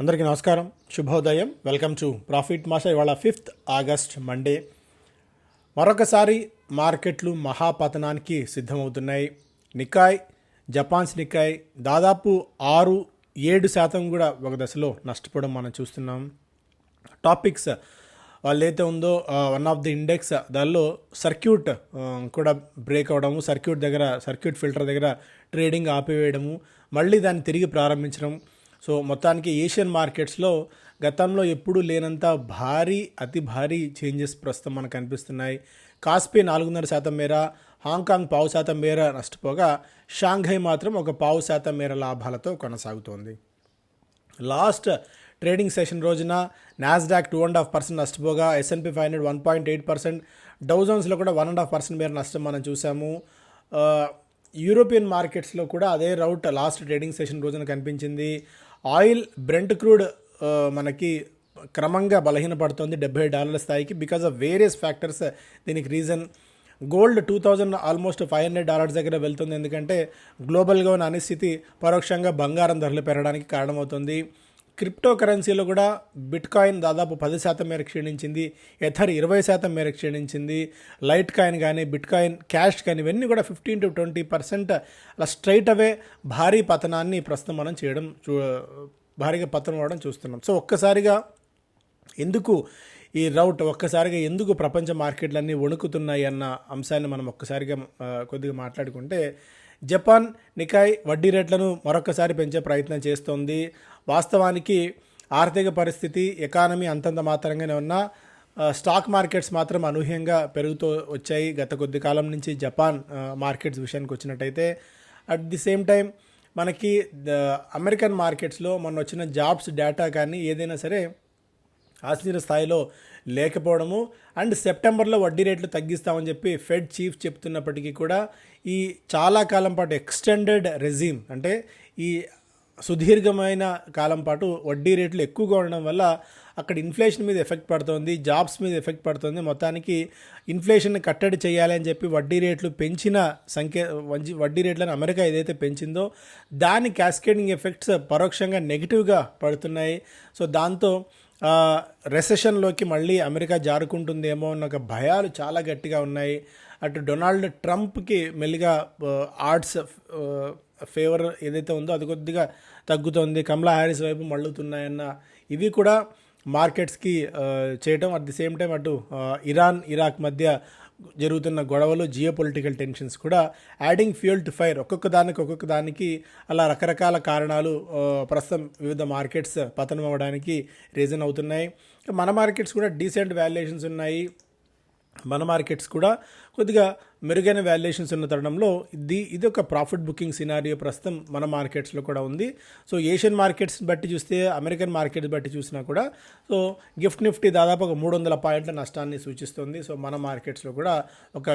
అందరికీ నమస్కారం. శుభోదయం. వెల్కమ్ టు ప్రాఫిట్ మాస ఇవాళ ఫిఫ్త్ ఆగస్ట్ మండే. మరొకసారి మార్కెట్లు మహాపతనానికి సిద్ధమవుతున్నాయి. నికాయ్ జపాన్స్ నికాయ్ దాదాపు ఆరు ఏడు శాతం కూడా ఒక దశలో నష్టపోవడం మనం చూస్తున్నాం. టాపిక్స్ వాళ్ళైతే ఉందో వన్ ఆఫ్ ది ఇండెక్స్ దానిలో సర్క్యూట్ కూడా బ్రేక్ అవడము సర్క్యూట్ దగ్గర సర్క్యూట్ ఫిల్టర్ దగ్గర ట్రేడింగ్ ఆపివేయడము మళ్ళీ దాన్ని తిరిగి ప్రారంభించడం సో మొత్తానికి ఏషియన్ మార్కెట్స్లో గతంలో ఎప్పుడూ లేనంత భారీ అతి భారీ చేంజెస్ ప్రస్తుతం మనకు కనిపిస్తున్నాయి కాస్పీ నాలుగున్నర శాతం మేర హాంకాంగ్ పావు శాతం మేర నష్టపోగా షాంఘై మాత్రం ఒక పావు శాతం మేర లాభాలతో కొనసాగుతోంది. లాస్ట్ ట్రేడింగ్ సెషన్ రోజున Nasdaq two and half percent నష్టపోగా S and P five hundred one point eight percent డౌజోన్స్లో కూడా వన్ అండ్ హాఫ్ పర్సెంట్ మేర నష్టం మనం చూసాము. యూరోపియన్ మార్కెట్స్లో కూడా అదే రౌట్ లాస్ట్ ట్రేడింగ్ సెషన్ రోజున కనిపించింది. ఆయిల్ బ్రెంట్ క్రూడ్ మనకి క్రమంగా బలహీనపడుతోంది డెబ్బై డాలర్ల స్థాయికి బికాజ్ ఆఫ్ వేరియస్ ఫ్యాక్టర్స్ దీనికి reason gold two thousand almost five hundred dollars దగ్గర వెళ్తుంది. ఎందుకంటే గ్లోబల్గా ఉన్న అనిస్థితి పరోక్షంగా బంగారం ధరలు పెరగడానికి కారణమవుతుంది. క్రిప్టో కరెన్సీలో కూడా బిట్ కాయిన్ దాదాపు పది శాతం మేర క్షీణించింది ఎథర్ ఇరవై శాతం మేర క్షీణించింది లైట్ కాయిన్ కానీ బిట్ కాయిన్ క్యాష్ కానీ ఇవన్నీ కూడా ఫిఫ్టీన్ టు ట్వంటీ పర్సెంట్ అలా స్ట్రైట్ అవే భారీ పతనాన్ని ప్రస్తుతం మనం చేయడం చూ భారీగా పతనం అవడం చూస్తున్నాం. సో ఒక్కసారిగా ఎందుకు ఈ రౌట్ ఒక్కసారిగా ఎందుకు ప్రపంచ మార్కెట్లన్నీ వణుకుతున్నాయి అన్న అంశాన్ని మనం ఒక్కసారిగా కొద్దిగా మాట్లాడుకుంటే జపాన్ నికాయ్ వడ్డీ రేట్లను మరొకసారి పెంచే ప్రయత్నం చేస్తోంది. వాస్తవానికి ఆర్థిక పరిస్థితి ఎకానమీ అంతంత మాత్రంగానే ఉన్నా స్టాక్ మార్కెట్స్ మాత్రం అనూహ్యంగా పెరుగుతూ వచ్చాయి. గత కొద్ది కాలం నుంచి జపాన్ మార్కెట్స్ విషయానికి వచ్చినట్టయితే అట్ ది సేమ్ టైం మనకి ద అమెరికన్ మార్కెట్స్లో మొన్న వచ్చిన జాబ్స్ డేటా కానీ ఏదైనా సరే ఆశించిన స్థాయిలో లేకపోవడము. అండ్ సెప్టెంబర్లో వడ్డీ రేట్లు తగ్గిస్తామని చెప్పి ఫెడ్ చీఫ్ చెప్తున్నప్పటికీ కూడా ఈ చాలా కాలం పాటు ఎక్స్టెండెడ్ రెజీమ్ అంటే ఈ సుదీర్ఘమైన కాలం పాటు వడ్డీ రేట్లు ఎక్కువగా ఉండడం వల్ల అక్కడ ఇన్ఫ్లేషన్ మీద ఎఫెక్ట్ పడుతుంది జాబ్స్ మీద ఎఫెక్ట్ పడుతుంది. మొత్తానికి ఇన్ఫ్లేషన్ కట్టడి చేయాలి అని చెప్పి వడ్డీ రేట్లు పెంచిన సంఖ్య వడ్డీ రేట్లను అమెరికా ఏదైతే పెంచిందో దాని క్యాస్కేడింగ్ ఎఫెక్ట్స్ పరోక్షంగా నెగిటివ్గా పడుతున్నాయి. సో దాంతో రెసెషన్లోకి మళ్ళీ అమెరికా జారుకుంటుందేమో అన్న ఒక భయాలు చాలా గట్టిగా ఉన్నాయి. అటు డొనాల్డ్ ట్రంప్కి మెల్లిగా ఆర్ట్స్ ఫేవర్ ఏదైతే ఉందో అది కొద్దిగా తగ్గుతోంది. కమలా హ్యారిస్ వైపు మళ్ళుతున్నాయన్న ఇవి కూడా మార్కెట్స్కి చేయటం. అట్ ది సేమ్ టైం అటు ఇరాన్ ఇరాక్ మధ్య జరుగుతున్న గొడవలు జియో పొలిటికల్ టెన్షన్స్ కూడా యాడింగ్ ఫ్యూయల్ టు ఫైర్ ఒక్కొక్క దానికి ఒక్కొక్క దానికి అలా రకరకాల కారణాలు ప్రస్తుతం వివిధ మార్కెట్స్ పతనం అవ్వడానికి రీజన్ అవుతున్నాయి. మన మార్కెట్స్ కూడా డీసెంట్ వాల్యుయేషన్స్ ఉన్నాయి. మన మార్కెట్స్ కూడా కొద్దిగా మెరుగైన వాల్యుయేషన్స్ ఉన్న తరుణంలో ఇది ఇది ఒక ప్రాఫిట్ బుకింగ్ సినారియో ప్రస్తుతం మన మార్కెట్స్లో కూడా ఉంది. సో ఏషియన్ మార్కెట్స్ బట్టి చూస్తే అమెరికన్ మార్కెట్స్ బట్టి చూసినా కూడా సో గిఫ్ట్ నిఫ్టీ దాదాపు ఒక మూడు వందల పాయింట్ల నష్టాన్ని సూచిస్తుంది. సో మన మార్కెట్స్లో కూడా ఒక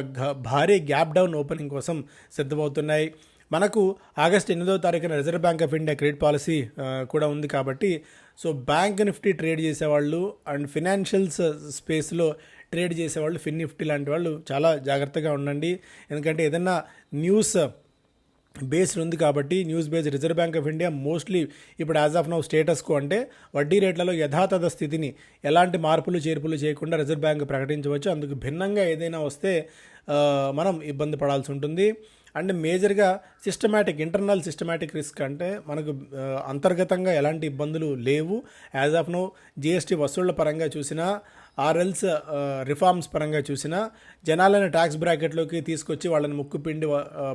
భారీ గ్యాప్ డౌన్ ఓపెనింగ్ కోసం సిద్ధమవుతున్నాయి. మనకు ఆగస్ట్ ఎనిమిదవ తారీఖున Reserve Bank of India credit policy కూడా ఉంది కాబట్టి సో బ్యాంక్ నిఫ్టీ ట్రేడ్ చేసేవాళ్ళు అండ్ ఫినాన్షియల్స్ స్పేస్లో ట్రేడ్ చేసేవాళ్ళు ఫిన్ నిఫ్టీ లాంటి వాళ్ళు చాలా జాగ్రత్తగా ఉండండి. ఎందుకంటే ఏదన్నా న్యూస్ బేస్డ్ ఉంది కాబట్టి news base Reserve Bank of India mostly ఇప్పుడు as of now status quo అంటే వడ్డీ రేట్లలో యథాతథ స్థితిని ఎలాంటి మార్పులు చేర్పులు చేయకుండా రిజర్వ్ బ్యాంక్ ప్రకటించవచ్చు. అందుకు భిన్నంగా ఏదైనా వస్తే మనం ఇబ్బంది పడాల్సి ఉంటుంది. అండ్ మేజర్గా సిస్టమేటిక్ ఇంటర్నల్ సిస్టమేటిక్ రిస్క్ అంటే మనకు అంతర్గతంగా ఎలాంటి ఇబ్బందులు లేవు. యాజ్ ఆఫ్ నో జిఎస్టీ వసూళ్ళ పరంగా చూసినా ఆర్ఎల్స్ రిఫార్మ్స్ పరంగా చూసినా జనాలను ట్యాక్స్ బ్రాకెట్లోకి తీసుకొచ్చి వాళ్ళని ముక్కు పిండి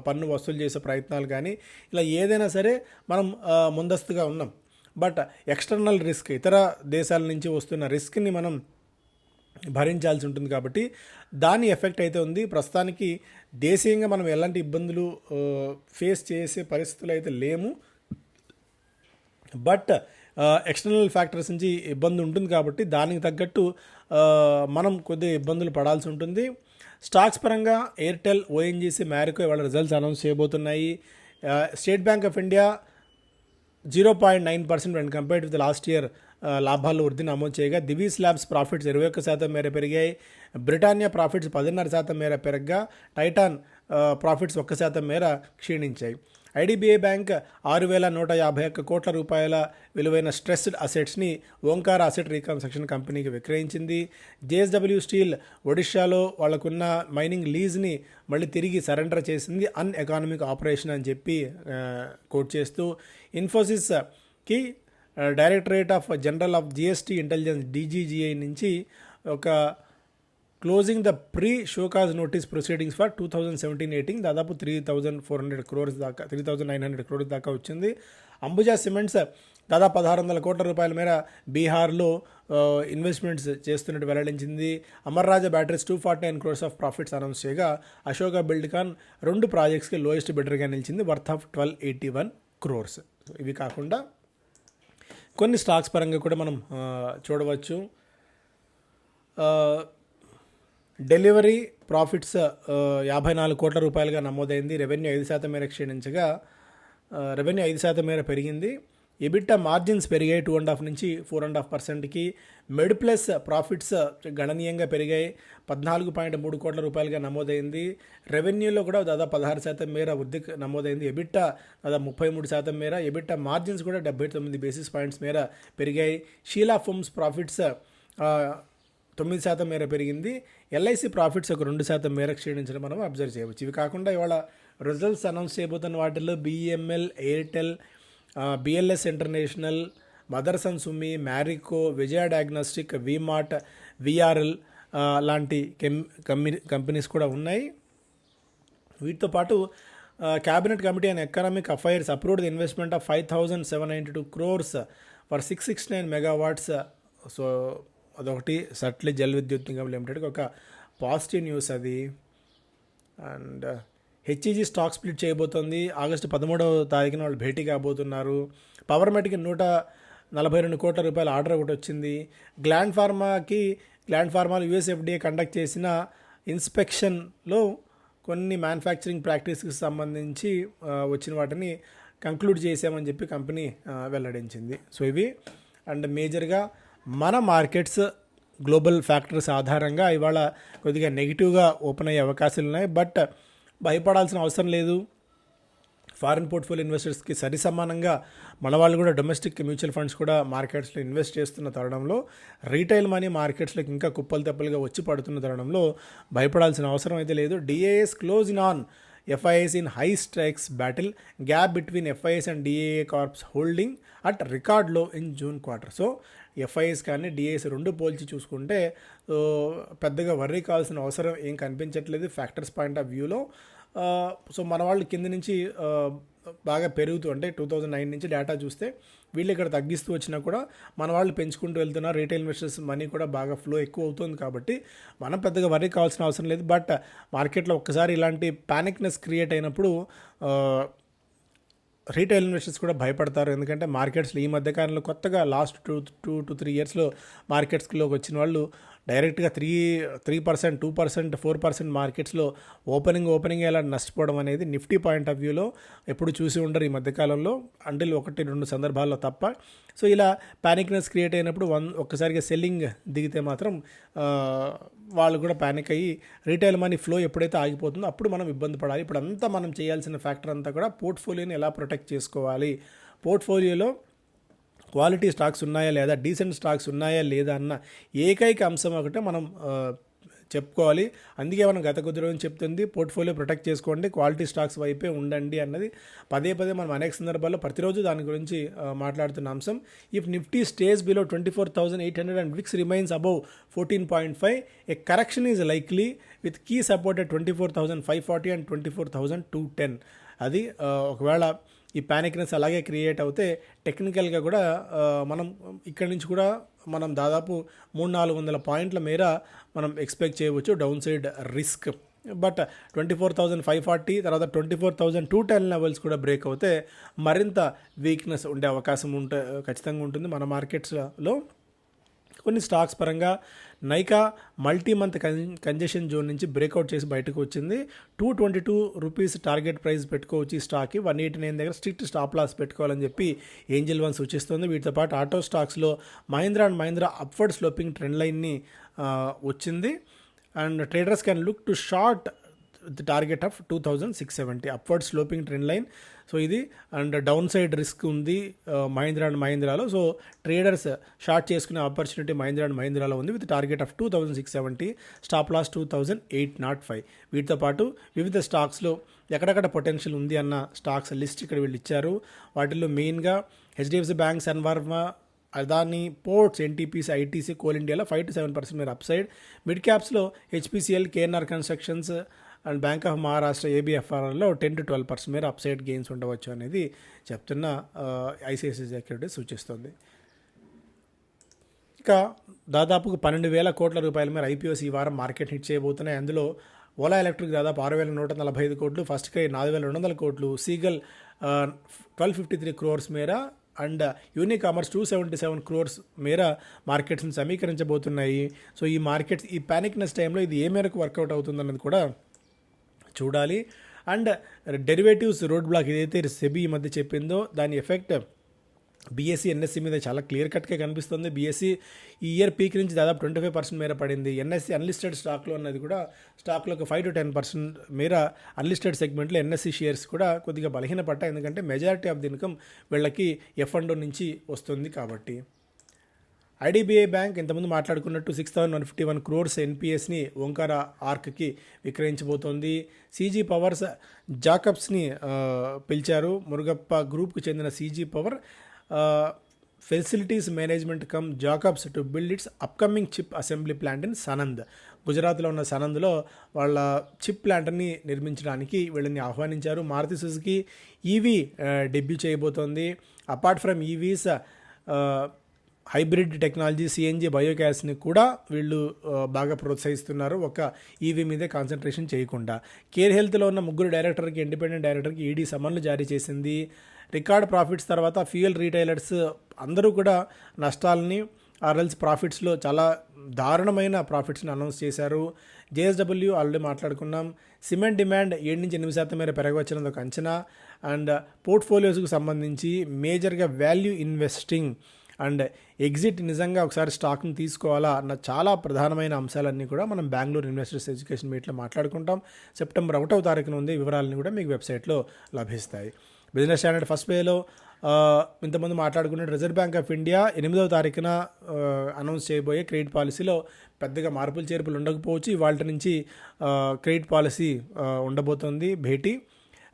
పన్ను వసూలు చేసే ప్రయత్నాలు కానీ ఇలా ఏదైనా సరే మనం ముందస్తుగా ఉన్నాం. బట్ ఎక్స్టర్నల్ రిస్క్ ఇతర దేశాల నుంచి వస్తున్న రిస్క్ని మనం భరించాల్సి ఉంటుంది కాబట్టి దాని ఎఫెక్ట్ అయితే ఉంది. ప్రస్తుతానికి దేశీయంగా మనం ఎలాంటి ఇబ్బందులు ఫేస్ చేసే పరిస్థితులు అయితే లేము. బట్ ఎక్స్టర్నల్ ఫ్యాక్టర్స్ నుంచి ఇబ్బంది ఉంటుంది కాబట్టి దానికి తగ్గట్టు మనం కొద్దిగా ఇబ్బందులు పడాల్సి ఉంటుంది. స్టాక్స్ పరంగా ఎయిర్టెల్ ఓఎన్జీసీ మ్యారికో వాళ్ళ results announce చేయబోతున్నాయి. State Bank of India zero point nine percent and compared with last year లాభాలు వృద్ధి నమోదు చేయగా దివీస్ ల్యాబ్స్ ప్రాఫిట్స్ ఇరవై ఒక్క శాతం మేర పెరిగాయి. బ్రిటానియా ప్రాఫిట్స్ పదిన్నర శాతం మేర పెరగగా. టైటాన్ ప్రాఫిట్స్ ఒక్క శాతం మేర క్షీణించాయి. ఐడిబిఐ బ్యాంక్ ఆరు వేల నూట యాభై ఒక్క కోట్ల రూపాయల విలువైన స్ట్రెస్డ్ అసెట్స్ని ఓంకార్ అసెట్ రీకన్స్ట్రక్షన్ కంపెనీకి విక్రయించింది. జేఎస్డబ్ల్యూ స్టీల్ ఒడిషాలో వాళ్ళకున్న మైనింగ్ లీజ్ని మళ్ళీ తిరిగి సరెండర్ చేసింది. అన్ ఎకానమిక్ ఆపరేషన్ అని చెప్పి కోట్ చేస్తూ ఇన్ఫోసిస్కి directorate of general of GST intelligence DGGI నుంచి ఒక closing the pre show cause notice proceedings for two thousand seventeen eighteen దాదాపు three thousand four hundred crores దాకా three thousand nine hundred crores దాకా వచ్చింది. Ambuja cements దాదాపు పదహారు వందల కోట్ల రూపాయల మేర బీహార్లో ఇన్వెస్ట్మెంట్స్ చేస్తున్నట్టు వెల్లడించింది. Amararaja batteries two forty nine crores of profits announce చేయగా అశోక బిల్డ్కాన్ రెండు ప్రాజెక్ట్స్కి లోయెస్ట్ బిడ్డర్గా నిలిచింది worth of twelve eighty one crores ఇవి కాకుండా కొన్ని స్టాక్స్ పరంగా కూడా మనం చూడవచ్చు. డెలివరీ ప్రాఫిట్స్ యాభై నాలుగు కోట్ల రూపాయలుగా నమోదైంది. రెవెన్యూ ఐదు శాతం మేర క్షీణించగా రెవెన్యూ ఐదు శాతం మేర పెరిగింది. ఎబిట్టా మార్జిన్స్ పెరిగాయి టూ అండ్ హాఫ్ నుంచి ఫోర్ అండ్ హాఫ్ పర్సెంట్కి మెడ్ ప్లస్ ప్రాఫిట్స్ గణనీయంగా పెరిగాయి. పద్నాలుగు పాయింట్ మూడు కోట్ల రూపాయలుగా నమోదైంది. రెవెన్యూలో కూడా దాదాపు పదహారు శాతం మేర వృద్ధి నమోదైంది. ఎబిట్టా దాదాపు ముప్పై మూడు శాతం మేర. ఎబిట్టా మార్జిన్స్ కూడా డెబ్బై తొమ్మిది బేసిస్ పాయింట్స్ మేర పెరిగాయి. షీలా ఫోమ్స్ ప్రాఫిట్స్ తొమ్మిది శాతం మేర పెరిగింది. ఎల్ఐసి ప్రాఫిట్స్ ఒక రెండు శాతం మేర క్షీణించడం మనం అబ్జర్వ్ చేయవచ్చు. ఇవి కాకుండా ఇవాళ రిజల్ట్స్ అనౌన్స్ చేయబోతున్న వాటిల్లో BML Airtel BLS international Motherson Sumi Marico Vijaya diagnostic Vmart VRL లాంటి కెమ్ కంపెనీ కంపెనీస్ కూడా ఉన్నాయి. వీటితో పాటు cabinet committee and economic affairs approved investment of five thousand seven ninety two crores for six six nine megawatts so అదొకటి సట్లీ జల్ విద్యుత్ నిగమ్ లిమిటెడ్కి ఒక positive news అది. అండ్ హెచ్ఈజీ స్టాక్ స్ప్లిట్ చేయబోతోంది. ఆగస్టు పదమూడవ తారీఖున వాళ్ళు భేటీ కాబోతున్నారు. పవర్ మెట్కి నూట నలభై రెండు కోట్ల రూపాయల ఆర్డర్ ఒకటి వచ్చింది. గ్లాండ్ ఫార్మాకి గ్లాండ్ ఫార్మాలు యూఎస్ఎఫ్డిఏ కండక్ట్ చేసిన ఇన్స్పెక్షన్లో కొన్ని మ్యానుఫ్యాక్చరింగ్ ప్రాక్టీస్కి సంబంధించి వచ్చిన వాటిని కంక్లూడ్ చేసామని చెప్పి కంపెనీ వెల్లడించింది. సో ఇవి అండ్ మేజర్గా మన మార్కెట్స్ గ్లోబల్ ఫ్యాక్టర్స్ ఆధారంగా ఇవాళ కొద్దిగా నెగిటివ్గా ఓపెన్ అయ్యే అవకాశాలు ఉన్నాయి. బట్ భయపడాల్సిన అవసరం లేదు. ఫారిన్ పోర్ట్ఫోలియో ఇన్వెస్టర్స్కి సరి సమానంగా మన వాళ్ళు కూడా డొమెస్టిక్ మ్యూచువల్ ఫండ్స్ కూడా మార్కెట్స్లో ఇన్వెస్ట్ చేస్తున్న తరుణంలో రీటైల్ మనీ మార్కెట్స్లోకి ఇంకా కుప్పలు తెప్పలుగా వచ్చి పడుతున్న తరుణంలో భయపడాల్సిన అవసరం అయితే లేదు. DAS close in on FIS in high strikes battle gap between FIS and DAA corps holding at రికార్డ్లో in June quarter. So FIS కానీ డిఐఎస్ రెండు పోల్చి చూసుకుంటే పెద్దగా వర్రీ కావాల్సిన అవసరం ఏం కనిపించట్లేదు ఫ్యాక్టర్స్ పాయింట్ ఆఫ్ వ్యూలో. సో మన వాళ్ళు కింద నుంచి బాగా పెరుగుతూ అంటే టూ థౌజండ్ నైన్ నుంచి డేటా చూస్తే వీళ్ళు ఇక్కడ తగ్గిస్తూ వచ్చినా కూడా మన వాళ్ళు పెంచుకుంటూ వెళ్తున్నారు రీటైల్ ఇన్వెస్టర్స్ మనీ కూడా బాగా ఫ్లో ఎక్కువ అవుతుంది కాబట్టి మనం పెద్దగా వరీ కావాల్సిన అవసరం లేదు. బట్ మార్కెట్లో ఒక్కసారి ఇలాంటి ప్యానిక్నెస్ క్రియేట్ అయినప్పుడు రీటైల్ ఇన్వెస్టర్స్ కూడా భయపడతారు. ఎందుకంటే మార్కెట్స్లో ఈ మధ్యకాలంలో కొత్తగా last two two to three ఇయర్స్లో మార్కెట్స్లోకి వచ్చిన వాళ్ళు డైరెక్ట్గా three three percent two percent four percent మార్కెట్స్లో ఓపెనింగ్ ఓపెనింగ్ ఎలా నష్టపోవడం అనేది నిఫ్టీ పాయింట్ ఆఫ్ వ్యూలో ఎప్పుడు చూసి ఉండరు ఈ మధ్యకాలంలో. అంటిల్ ఒకటి రెండు సందర్భాల్లో తప్ప. సో ఇలా ప్యానిక్నెస్ క్రియేట్ అయినప్పుడు వన్ ఒక్కసారిగా సెల్లింగ్ దిగితే మాత్రం వాళ్ళు కూడా ప్యానిక్ అయ్యి రీటైల్ మనీ ఫ్లో ఎప్పుడైతే ఆగిపోతుందో అప్పుడు మనం ఇబ్బంది పడాలి. ఇప్పుడు అంతా మనం చేయాల్సిన ఫ్యాక్టర్ అంతా కూడా పోర్ట్ఫోలియోని ఎలా ప్రొటెక్ట్ చేసుకోవాలి? పోర్ట్ఫోలియోలో క్వాలిటీ స్టాక్స్ ఉన్నాయా లేదా డీసెంట్ స్టాక్స్ ఉన్నాయా లేదా అన్న ఏకైక అంశం ఒకటే మనం చెప్పుకోవాలి. అందుకే మనం గత కొద్ది రోజులు చెప్తుంది పోర్ట్ఫోలియో ప్రొటెక్ట్ చేసుకోండి క్వాలిటీ స్టాక్స్ వైపే ఉండండి అన్నది పదే పదే మనం అనేక సందర్భాల్లో ప్రతిరోజు దాని గురించి మాట్లాడుతున్న అంశం. If Nifty stage below twenty four thousand eight hundred and VIX remains above fourteen point five a correction is likely with key support twenty four thousand five forty and twenty four thousand two ten అది ఒకవేళ ఈ panicness అలాగే create అవుతే టెక్నికల్గా కూడా మనం ఇక్కడి నుంచి కూడా మనం దాదాపు మూడు నాలుగు వందల పాయింట్ల మేర మనం ఎక్స్పెక్ట్ చేయవచ్చు down side risk but twenty four thousand five forty తర్వాత twenty four thousand two ten levels కూడా బ్రేక్ అవుతే మరింత వీక్నెస్ ఉండే అవకాశం ఉంటే ఖచ్చితంగా ఉంటుంది మన మార్కెట్స్లో కొన్ని స్టాక్స్ పరంగా Nykaa multi month congestion zone నుంచి బ్రేక్అవుట్ చేసి బయటకు వచ్చింది. Two twenty two rupees target price పెట్టుకోవచ్చు ఈ స్టాక్కి వన్ ఎయిటీ నైన్ దగ్గర స్ట్రిక్ట్ స్టాప్ లాస్ పెట్టుకోవాలని చెప్పి ఏంజిల్ వన్ సూచిస్తుంది. వీటితో పాటు ఆటో స్టాక్స్లో Mahindra and Mahindra upward sloping trend లైన్ని వచ్చింది. And traders can look to short with target of two thousand six seventy upward sloping trend line so ఇది అండ్ డౌన్ సైడ్ రిస్క్ ఉంది Mahindra and మహీంద్రాలో so traders short చేసుకునే opportunity Mahindra and మహీంద్రాలో ఉంది with target of two thousand six seventy stop loss two thousand eight not five వీటితో పాటు వివిధ స్టాక్స్లో ఎక్కడెక్కడ పొటెన్షియల్ ఉంది అన్న స్టాక్స్ లిస్ట్ ఇక్కడ వీళ్ళు ఇచ్చారు. వాటిల్లో మెయిన్గా HDFC bank సన్వర్మ Adani ports NTPC ITC coal ఇండియాలో ఫైవ్ టు సెవెన్ పర్సెంట్ మీరు up side mid క్యాప్స్లో HPCL KNR constructions and Bank of Maharashtra ఏబిఎఫ్ఆర్లో ten to twelve percent మీరు అప్సైడ్ గెయిన్స్ ఉండవచ్చు అనేది చెప్తున్న ఐసిఐసిఐ సెక్యూరిటీ సూచిస్తుంది. ఇక దాదాపు పన్నెండు వేల కోట్ల రూపాయల మేర ఐపీఓస్ ఈ వారం మార్కెట్ హిట్ చేయబోతున్నాయి. అందులో ఓలా ఎలక్ట్రిక్ దాదాపు ఆరు వేల నూట నలభై ఐదు కోట్లు ఫస్ట్ క్రై నాలుగు వేల రెండు వందల కోట్లు Ceigall twelve fifty three crores మేర and Unicommerce two seventy seven crores మేర మార్కెట్స్ని సమీకరించబోతున్నాయి. సో ఈ మార్కెట్స్ ఈ ప్యానిక్నెస్ టైంలో ఇది ఏ మేరకు వర్కౌట్ అవుతుందన్నది కూడా చూడాలి. అండ్ డెరివేటివ్స్ రోడ్ బ్లాక్ ఏదైతే సెబీ ఈ మధ్య చెప్పిందో దాని ఎఫెక్ట్ బీఎస్సీ ఎన్ఎస్సీ మీద చాలా క్లియర్ కట్గా కనిపిస్తుంది. బీఎస్సీ ఈ ఇయర్ పీక్ నుంచి దాదాపు ట్వంటీ ఫైవ్ పర్సెంట్ మేర పడింది. ఎన్ఎస్సీ అన్లిస్టెడ్ స్టాక్లో అన్నది కూడా స్టాక్లో ఒక ఫైవ్ టు టెన్ పర్సెంట్ మేర అన్లిస్టెడ్ సెగ్మెంట్లో ఎన్ఎస్సీ షేర్స్ కూడా కొద్దిగా బలహీనపడ్డాయి. ఎందుకంటే మెజారిటీ ఆఫ్ ది ఇన్కమ్ వీళ్ళకి ఎఫ్ అండ్ నుంచి వస్తుంది కాబట్టి. ఐడిబిఐ బ్యాంక్ ఇంతకుముందు మాట్లాడుకున్నట్టు six thousand one fifty one crores ఎన్పిఎస్ని Omkara ఆర్క్కి విక్రయించబోతోంది. సీజీ పవర్స్ జాకబ్స్ని పిలిచారు. మురుగప్ప గ్రూప్కి చెందిన CG power facilities management cum Jacobs to build its upcoming chip assembly plant in Sanand. గుజరాత్లో ఉన్న సనంద్లో వాళ్ళ చిప్ ప్లాంట్ని నిర్మించడానికి వీళ్ళని ఆహ్వానించారు. మారుతి సుజుకి ఈవీ డెబ్యూ చేయబోతోంది. Apart from EVs hybrid technology CNG బయోగ్యాస్ని కూడా వీళ్ళు బాగా ప్రోత్సహిస్తున్నారు ఒక ఈవీ మీదే కాన్సన్ట్రేషన్ చేయకుండా. కేర్ హెల్త్లో ఉన్న ముగ్గురు డైరెక్టర్కి ఇండిపెండెంట్ డైరెక్టర్కి ఈడీ సమన్లు జారీ చేసింది. రికార్డ్ ప్రాఫిట్స్ తర్వాత ఫ్యూయల్ రీటైలర్స్ అందరూ కూడా నష్టాలని ఆర్ఎల్స్ ప్రాఫిట్స్లో చాలా దారుణమైన ప్రాఫిట్స్ని అనౌన్స్ చేశారు. జేఎస్డబ్ల్యూ ఆల్రెడీ మాట్లాడుకున్నాం. సిమెంట్ డిమాండ్ ఏడు నుంచి ఎనిమిది శాతం మేర పెరగవచ్చినది ఒక అంచనా. అండ్ పోర్ట్ఫోలియోస్కు సంబంధించి మేజర్గా వాల్యూ ఇన్వెస్టింగ్ అండ్ ఎగ్జిట్ నిజంగా ఒకసారి స్టాక్ని తీసుకోవాలా అన్న చాలా ప్రధానమైన అంశాలన్నీ కూడా మనం బెంగళూరు ఇన్వెస్టర్స్ ఎడ్యుకేషన్ మీట్లో మాట్లాడుకుంటాం. సెప్టెంబర్ ఒకటవ తారీఖున ఉంది. వివరాలన్నీ కూడా మీకు వెబ్సైట్లో లభిస్తాయి. బిజినెస్ స్టాండర్డ్ ఫస్ట్ పేలో ఇంతకుముందు మాట్లాడుకున్న రిజర్వ్ బ్యాంక్ ఆఫ్ ఇండియా ఎనిమిదవ తారీఖున అనౌన్స్ చేయబోయే క్రెడిట్ పాలసీలో పెద్దగా మార్పులు చేర్పులు ఉండకపోవచ్చు. ఇవాళ నుంచి క్రెడిట్ పాలసీ ఉండబోతోంది. భేటీ.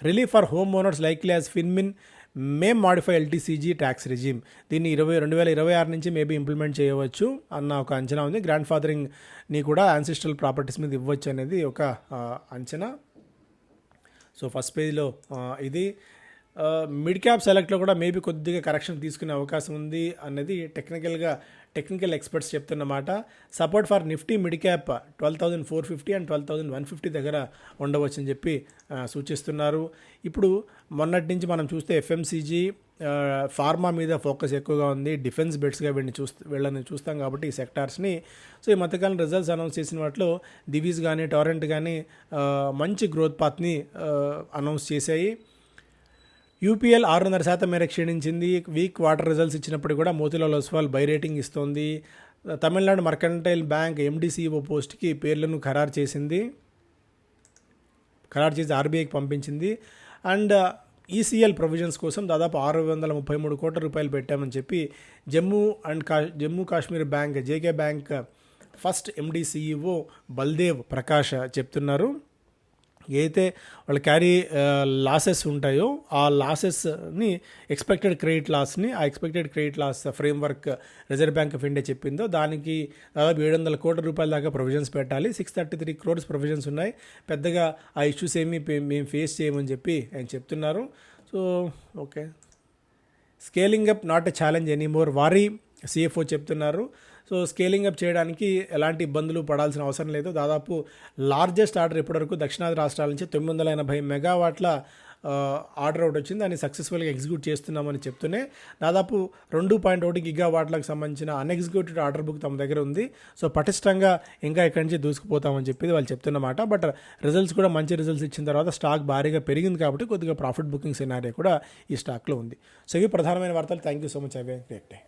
Relief for home owners likely as FinMin may modify LTCG tax regime దీన్ని ఇరవై రెండు వేల ఇరవై ఆరు నుంచి మేబీ ఇంప్లిమెంట్ చేయవచ్చు అన్న ఒక అంచనా ఉంది. గ్రాండ్ ఫాదరింగ్ని కూడా యాన్సిస్ట్రల్ ప్రాపర్టీస్ మీద ఇవ్వచ్చు అనేది ఒక అంచనా. సో ఫస్ట్ పేజ్లో ఇది. మిడ్ క్యాప్ సెలెక్ట్లో కూడా మేబీ కొద్దిగా కరెక్షన్ తీసుకునే అవకాశం ఉంది అనేది టెక్నికల్గా technical experts చెప్తున్నమాట support for Nifty mid cap twelve thousand four fifty and twelve thousand one fifty దగ్గర ఉండవచ్చని చెప్పి సూచిస్తున్నారు. ఇప్పుడు మొన్నటి నుంచి మనం చూస్తే ఎఫ్ఎంసీజీ ఫార్మా మీద ఫోకస్ ఎక్కువగా ఉంది. డిఫెన్స్ బెడ్స్గా వీళ్ళని చూస్తే వీళ్ళని చూస్తాం కాబట్టి ఈ సెక్టార్స్ని సో ఈ మధ్యకాలం రిజల్ట్స్ అనౌన్స్ చేసిన వాటిలో దివీస్ కానీ టారెంట్ కానీ మంచి గ్రోత్ పాత్ని అనౌన్స్ చేశాయి. యూపీఎల్ ఆరున్నర శాతం మేర క్షీణించింది. వీక్ వాటర్ రిజల్ట్స్ ఇచ్చినప్పుడు కూడా మోతిలాల్ ఒస్వాల్ బై రేటింగ్ ఇస్తోంది. తమిళనాడు మర్కంటైల్ బ్యాంక్ ఎండిసిఓ పోస్ట్కి పేర్లను ఖరారు చేసింది. ఖరారు చేసి ఆర్బీఐకి పంపించింది. అండ్ ఈసీఎల్ ప్రొవిజన్స్ కోసం దాదాపు ఆరు వందల ముప్పై మూడు కోట్ల రూపాయలు పెట్టామని చెప్పి జమ్మూ అండ్ కా Jammu Kashmir bank JK bank first MD Baldev Prakash చెప్తున్నారు. ఏదైతే వాళ్ళ క్యారీ లాసెస్ ఉంటాయో ఆ లాసెస్ని ఎక్స్పెక్టెడ్ క్రెడిట్ లాస్ని ఆ expected credit loss framework Reserve Bank of India చెప్పిందో దానికి దాదాపు ఏడు వందల కోట్ల రూపాయల దాకా ప్రొవిజన్స్ పెట్టాలి. Six thirty three crores provisions ఉన్నాయి. పెద్దగా ఆ ఇష్యూస్ ఏమీ మేము ఫేస్ చేయమని చెప్పి ఆయన చెప్తున్నారు. So okay scaling up not a challenge anymore Waaree CFO చెప్తున్నారు. సో స్కేలింగ్ అప్ చేయడానికి ఎలాంటి ఇబ్బందులు పడాల్సిన అవసరం లేదు. దాదాపు లార్జెస్ట్ ఆర్డర్ ఇప్పటివరకు దక్షిణాది రాష్ట్రాల నుంచి తొమ్మిది వందల ఎనభై మెగావాట్ల ఆర్డర్ ఒకటి వచ్చింది. దాన్ని సక్సెస్ఫుల్గా ఎగ్జిక్యూట్ చేస్తున్నామని చెప్తూనే దాదాపు రెండు పాయింట్ ఒకటి గిగా వాట్లకు సంబంధించిన అన్ఎగ్జిక్యూటెడ్ ఆర్డర్ బుక్ తమ దగ్గర ఉంది. సో పటిష్టంగా ఇంకా ఇక్కడి నుంచి దూసుకుపోతామని చెప్పి వాళ్ళు చెప్తున్నమాట బట్ రిజల్ట్స్ కూడా మంచి రిజల్ట్స్ ఇచ్చిన తర్వాత స్టాక్ భారీగా పెరిగింది కాబట్టి కొద్దిగా ప్రాఫిట్ బుకింగ్ సినారియో కూడా ఈ స్టాక్లో ఉంది. సో ఇవి ప్రధానమైన వార్తలు. Thank you so much. Have a day